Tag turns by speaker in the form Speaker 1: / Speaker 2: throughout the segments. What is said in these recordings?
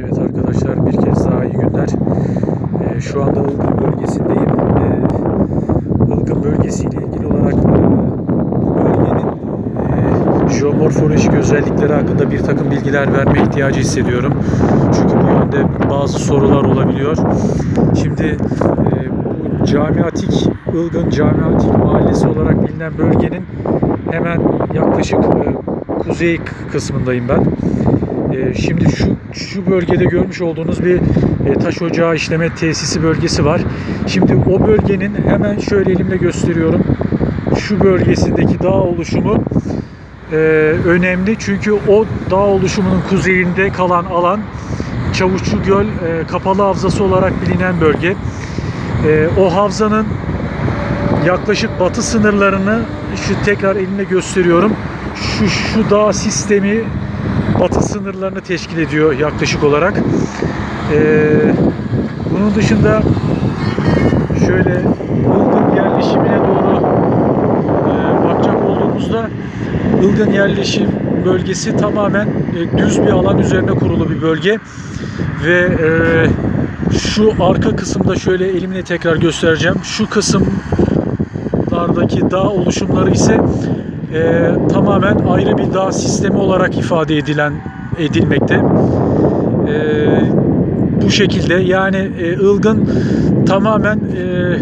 Speaker 1: Evet arkadaşlar bir kez daha iyi günler. Ee, şu anda Ilgın bölgesindeyim. Ee, Ilgın bölgesiyle ilgili olarak e, bu bölgenin e, jeomorfolojik özellikleri hakkında bir takım bilgiler verme ihtiyacı hissediyorum. Çünkü bu yönde bazı sorular olabiliyor. Şimdi e, bu Camiatik, Ilgın Camiatik Mahallesi olarak bilinen bölgenin hemen yaklaşık e, kuzey kısmındayım ben. Ee, Şimdi şu şu bölgede görmüş olduğunuz bir e, taş ocağı işleme tesisi bölgesi var. Şimdi o bölgenin hemen şöyle elimle gösteriyorum. Şu bölgesindeki dağ oluşumu e, önemli. Çünkü o dağ oluşumunun kuzeyinde kalan alan Çavuşçu Göl e, kapalı havzası olarak bilinen bölge. E, o havzanın yaklaşık batı sınırlarını şu tekrar elimle gösteriyorum. Şu şu dağ sistemi batı sınırlarını teşkil ediyor yaklaşık olarak. Ee, bunun dışında şöyle Ilgın yerleşimine doğru e, bakacak olduğumuzda Ilgın yerleşim bölgesi tamamen e, düz bir alan üzerine kurulu bir bölge ve e, şu arka kısımda şöyle elimle tekrar göstereceğim. Şu kısımlardaki dağ oluşumları ise e, tamamen ayrı bir dağ sistemi olarak ifade edilen edilmekte. E, bu şekilde yani e, Ilgın tamamen e,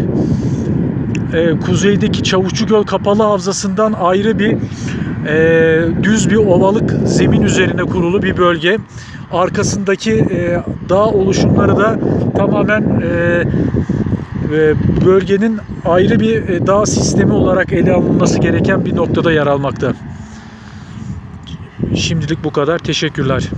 Speaker 1: e, kuzeydeki Çavuşçu Göl Kapalı Havzası'ndan ayrı bir e, düz bir ovalık zemin üzerine kurulu bir bölge. Arkasındaki e, dağ oluşumları da tamamen e, bölgenin ayrı bir e, dağ sistemi olarak ele alınması gereken bir noktada yer almakta. Şimdilik bu kadar. Teşekkürler.